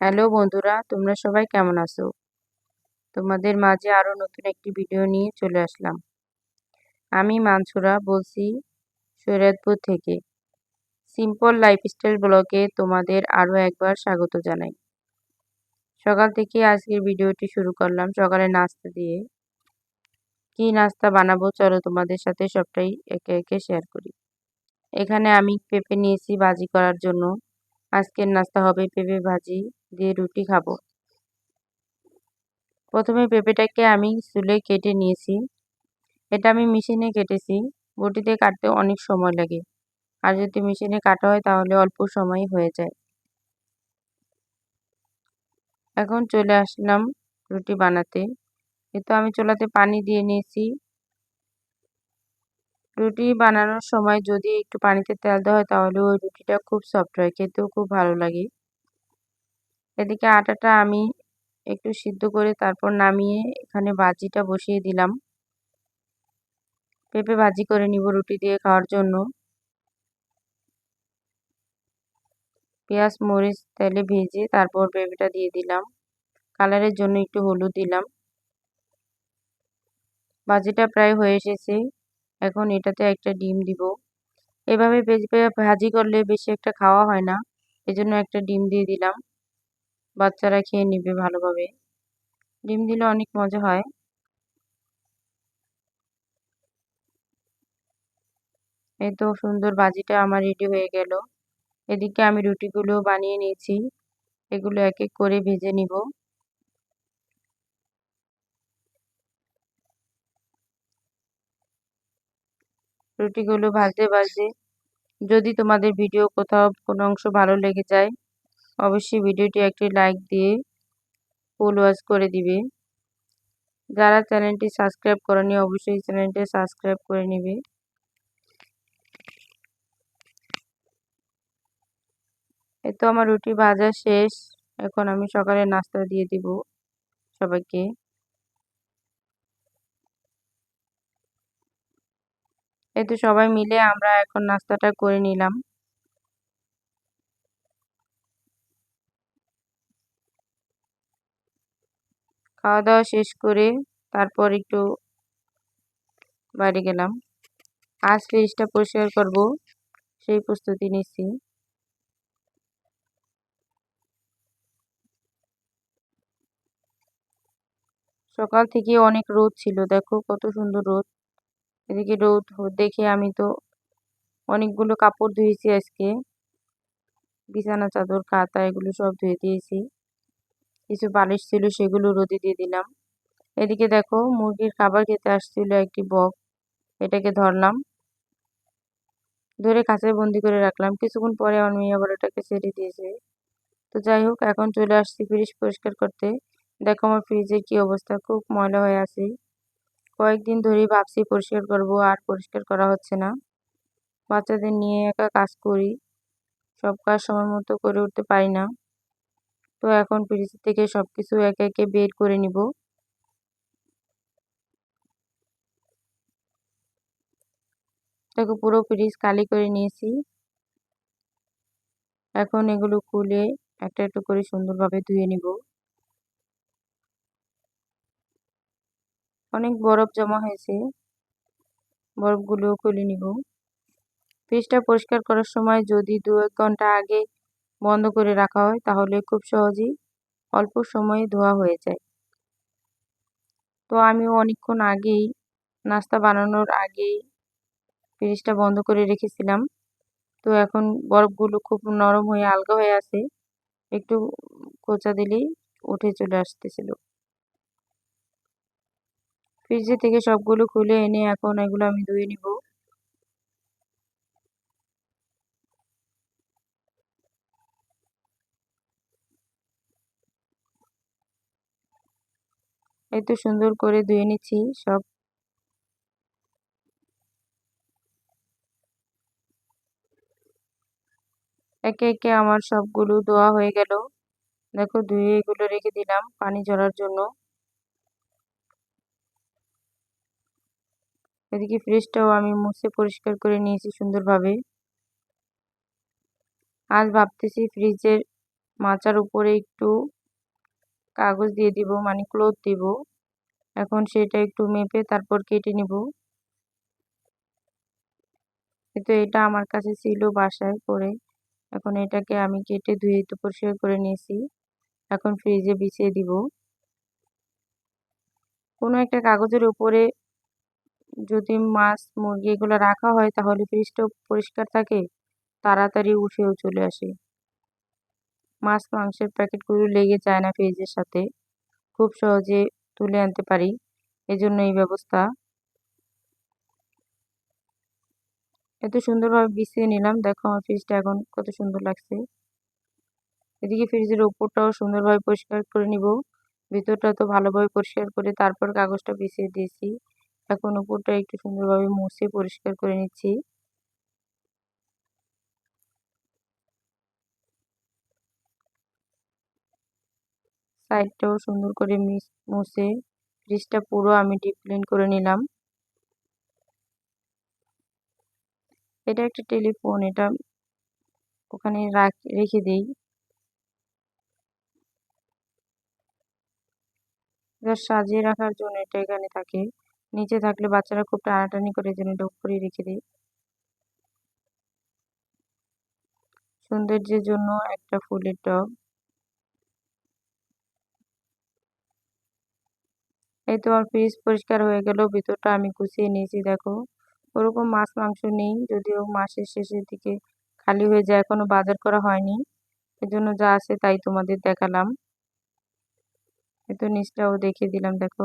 Hello বন্ধুরা, তোমরা সবাই কেমন আছো? তোমাদের মাঝে আরও নতুন একটি ভিডিও নিয়ে চলে আসলাম। আমি মানসুরা বলছি সৈয়দপুর থেকে। সিম্পল লাইফস্টাইল ব্লগে তোমাদের আরও একবার স্বাগত জানাই। সকাল থেকে আজকের ভিডিওটি শুরু করলাম সকালে নাস্তা দিয়ে। কি নাস্তা বানাবো চলো তোমাদের সাথে সবটাই একে একে শেয়ার করি। এখানে আমি পেঁপে নিয়েছি ভাজি করার জন্য। আজকের নাস্তা হবে পেঁপে ভাজি দিয়ে রুটি খাব। প্রথমে পেঁপেটাকে আমি চুলে কেটে নিয়েছি। এটা আমি মেশিনে কেটেছি। বটিতে কাটতে অনেক সময় লাগে। আর যদি মেশিনে কাটা হয় তাহলে অল্প সময় হয়ে যায়। এখন চলে আসলাম রুটি বানাতে। কিন্তু আমি চুলাতে পানি দিয়ে নিয়েছি। রুটি বানানোর সময় যদি একটু পানিতে তেল দেওয়া হয়, তাহলে ওই রুটিটা খুব সফট হয়, খেতেও খুব ভালো লাগে। এদিকে আটাটা আমি একটু সিদ্ধ করে তারপর নামিয়ে এখানে ভাজিটা বসিয়ে দিলাম। পেঁপে ভাজি করে নিব রুটি দিয়ে খাওয়ার জন্য। পেঁয়াজ, মরিচ, তেলে ভেজে তারপর পেঁপেটা দিয়ে দিলাম। কালারের জন্য একটু হলুদ দিলাম। ভাজিটা প্রায় হয়ে এসেছে। এখন এটাতে একটা ডিম দিব। এভাবে ভাজি করলে বেশি একটা খাওয়া হয় না। এজন্য একটা ডিম দিয়ে দিলাম। বাচ্চারা খেয়ে নিবে ভালোভাবে। ডিম দিলে অনেক মজা হয়। এই তো সুন্দর ভাজিটা আমার রেডি হয়ে গেল। এদিকে আমি রুটিগুলো বানিয়ে নিয়েছি। এগুলো এক এক করে ভেজে নিব। রুটিগুলো ভাজতে ভাজতে যদি তোমাদের ভিডিও কোথাও কোনো অংশ ভালো লেগে যায়, অবশ্যই ভিডিওটি একটি লাইক দিয়ে ফুল ওয়াচ করে দিবে। যারা চ্যানেলটি সাবস্ক্রাইব করেনি, অবশ্যই চ্যানেলটি সাবস্ক্রাইব করে নিবে। এই তো আমার রুটি ভাজা শেষ। এখন আমি সকালে নাস্তা দিয়ে দিব সবাইকে। এই তো সবাই মিলে আমরা এখন নাস্তাটা করে নিলাম। খাওয়া দাওয়া শেষ করে তারপর একটু বাইরে গেলাম। আজ ফ্রিজটা পরিষ্কার করব, সেই প্রস্তুতি নিচ্ছি। সকাল থেকে অনেক রোদ ছিল, দেখো কত সুন্দর রোদ। এদিকে রোদ দেখে আমি তো অনেকগুলো কাপড় ধুয়েছি আজকে। বিছানা, চাদর কাতা এগুলো সব ধুয়ে দিয়েছি। কিছু বালিশ ছিল সেগুলো রোদে দিয়ে দিলাম। এদিকে দেখো, মুরগির খাবার খেতে আসছিল একটি বক। এটাকে ধরলাম। ধরে কাছে বন্দি করে রাখলাম। কিছুক্ষণ পরে আমার মেয়ে আবার ওটাকে ছেড়ে দিয়েছে। তো যাই হোক, এখন চলে আসছি ফ্রিজ পরিষ্কার করতে। দেখো আমার ফ্রিজের কি অবস্থা, খুব ময়লা হয়ে আছে। কয়েকদিন ধরেই ভাবছি পরিষ্কার করব, আর পরিষ্কার করা হচ্ছে না। বাচ্চাদের নিয়ে একা কাজ করি, সব কাজ সময় মতো করে উঠতে পারি না। তো এখন ফ্রিজ থেকে সব কিছু একে একে বের করে নিব। দেখো পুরো ফ্রিজ খালি করে নিয়েছি। এখন এগুলো খুলে একটা একটু করে সুন্দরভাবে ধুয়ে নিব। অনেক বরফ জমা হয়েছে। বরফগুলো খুলে নিব। ফ্রিজটা পরিষ্কার করার সময় যদি দু এক ঘণ্টা আগে বন্ধ করে রাখা হয়, তাহলে খুব সহজেই অল্প সময়ে ধোয়া হয়ে যায়। তো আমি অনেকক্ষণ আগেই নাস্তা বানানোর আগেই ফ্রিজটা বন্ধ করে রেখেছিলাম। তো এখন বরফগুলো খুব নরম হয়ে আলগা হয়ে আছে। একটু কোচা দিলেই উঠে চলে আসতেছিল। ফ্রিজে থেকে সবগুলো খুলে এনে এখন এগুলো আমি ধুয়ে নিব। এই তো সুন্দর করে ধুয়ে নিচ্ছি সব। একে একে আমার সবগুলো ধোয়া হয়ে গেল। দেখো ধুয়ে এগুলো রেখে দিলাম পানি ঝরার জন্য। এদিকে ফ্রিজটাও আমি মুছে পরিষ্কার করে নিয়েছি সুন্দরভাবে। আজ ভাবতেছি ফ্রিজের মাচার উপরে একটু কাগজ দিয়ে দিব মানে ক্লোথ দিব। এখন সেটা একটু মেপে তারপর কেটে নিব। কিন্তু এটা আমার কাছে ছিল বাসায় পরে। এখন এটাকে আমি কেটে ধুয়ে একটু পরিষ্কার করে নিয়েছি। এখন ফ্রিজে বিছিয়ে দিব। কোনো একটা কাগজের উপরে যদি মাছ, মুরগি এগুলো রাখা হয় তাহলে ফ্রিজটা পরিষ্কার থাকে, তাড়াতাড়ি উঠেও চলে আসে। মাছ, মাংসের প্যাকেটগুলো লেগে যায় না ফ্রিজের সাথে। খুব সহজে তুলে আনতে পারি, এজন্য এই ব্যবস্থা। এত সুন্দরভাবে বিছিয়ে নিলাম, দেখো আমার ফ্রিজটা এখন কত সুন্দর লাগছে। এদিকে ফ্রিজের ওপরটাও সুন্দরভাবে পরিষ্কার করে নিব, ভিতরটা তো ভালোভাবে পরিষ্কার করে তারপর কাগজটা বিছিয়ে দিয়েছি। এখন উপরটা একটু সুন্দরভাবে মুছে পরিষ্কার করে নিচ্ছি। সাইডটাও সুন্দর করে মুছে ফ্রিজটা পুরো আমি ডিপ ক্লিন করে নিলাম। এটা একটা টেলিফোন, এটা ওখানে রেখে দিই। এটা সাজিয়ে রাখার জন্য এটা এখানে থাকে। নিচে থাকলে বাচ্চারা খুব টানাটানি করে জন্য ডক করে রেখে দিই। সৌন্দর্যের জন্য একটা ফুলের টব। এই তো আমার ফ্রিজ পরিষ্কার হয়ে গেল, ভিতরটা আমি গুছিয়ে নিয়েছি, দেখো। ওরকম মাছ মাংস নেই, যদিও মাসের শেষের দিকে খালি হয়ে যায়, এখনও বাজার করা হয়নি। এজন্য যা আছে তাই তোমাদের দেখালাম। এতো নিচটাও দেখিয়ে দিলাম, দেখো।